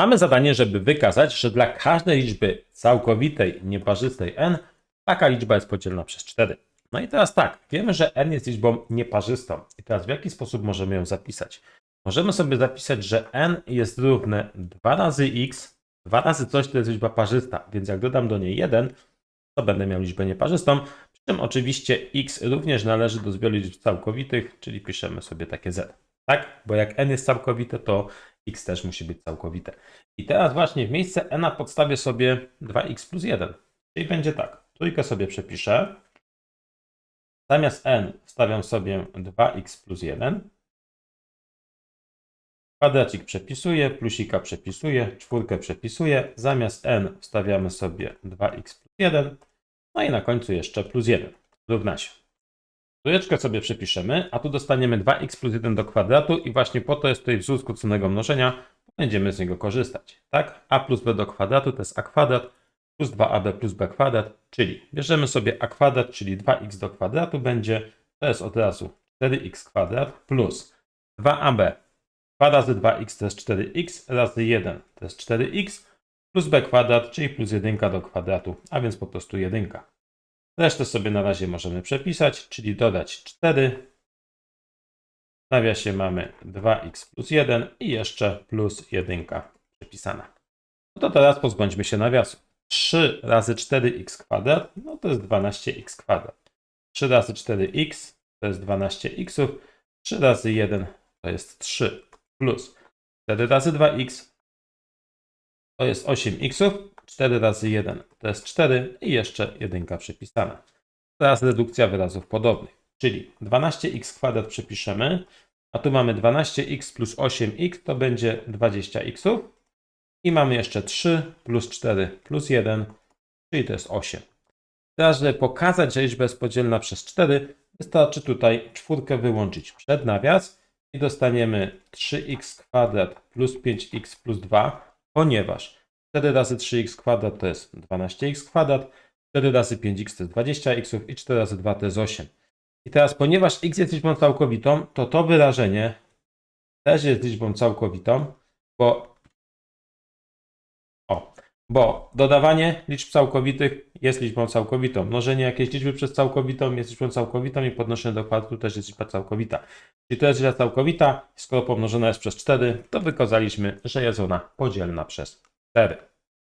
Mamy zadanie, żeby wykazać, że dla każdej liczby całkowitej nieparzystej n taka liczba jest podzielna przez 4. No i teraz tak, wiemy, że n jest liczbą nieparzystą. I teraz w jaki sposób możemy ją zapisać? Możemy sobie zapisać, że n jest równe 2 razy x, 2 razy coś to jest liczba parzysta, więc jak dodam do niej 1, to będę miał liczbę nieparzystą, przy czym oczywiście x również należy do zbioru liczb całkowitych, czyli piszemy sobie takie z. Tak? Bo jak n jest całkowite, to x też musi być całkowite. I teraz właśnie w miejsce n podstawię sobie 2x plus 1. Czyli będzie tak, trójkę sobie przepiszę. Zamiast n wstawiam sobie 2x plus 1. Kwadracik przepisuję, plusika przepisuję, czwórkę przepisuję. Zamiast n wstawiamy sobie 2x plus 1. No i na końcu jeszcze plus 1 równa się. Trójeczkę sobie przepiszemy, a tu dostaniemy 2x plus 1 do kwadratu i właśnie po to jest tutaj wzór skróconego mnożenia, będziemy z niego korzystać. Tak? a plus b do kwadratu to jest a kwadrat plus 2ab plus b kwadrat, czyli bierzemy sobie a kwadrat, czyli 2x do kwadratu będzie, to jest od razu 4x kwadrat plus 2ab 2 razy 2x to jest 4x razy 1 to jest 4x plus b kwadrat, czyli plus 1 do kwadratu, a więc po prostu 1. Resztę sobie na razie możemy przepisać, czyli dodać 4. W nawiasie mamy 2x plus 1 i jeszcze plus 1 przepisana. No to teraz pozbądźmy się nawiasu. 3 razy 4x kwadrat, no to jest 12x kwadrat. 3 razy 4x to jest 12x. 3 razy 1 to jest 3 plus 4 razy 2x to jest 8x. 4 razy 1 to jest 4 i jeszcze 1 przepisana. Teraz redukcja wyrazów podobnych, czyli 12x kwadrat przepiszemy, a tu mamy 12x plus 8x to będzie 20x i mamy jeszcze 3 plus 4 plus 1, czyli to jest 8. Teraz, żeby pokazać, że liczba jest podzielna przez 4, wystarczy tutaj czwórkę wyłączyć przed nawias i dostaniemy 3x kwadrat plus 5x plus 2, ponieważ 4 razy 3x kwadrat to jest 12x kwadrat, 4 razy 5x to jest 20x i 4 razy 2 to jest 8. I teraz, ponieważ x jest liczbą całkowitą, to to wyrażenie też jest liczbą całkowitą, bo o, bo dodawanie liczb całkowitych jest liczbą całkowitą. Mnożenie jakiejś liczby przez całkowitą jest liczbą całkowitą i podnoszenie do kwadratu też jest liczba całkowita. Czyli to jest liczba całkowita, skoro pomnożona jest przez 4, to wykazaliśmy, że jest ona podzielna przez 4.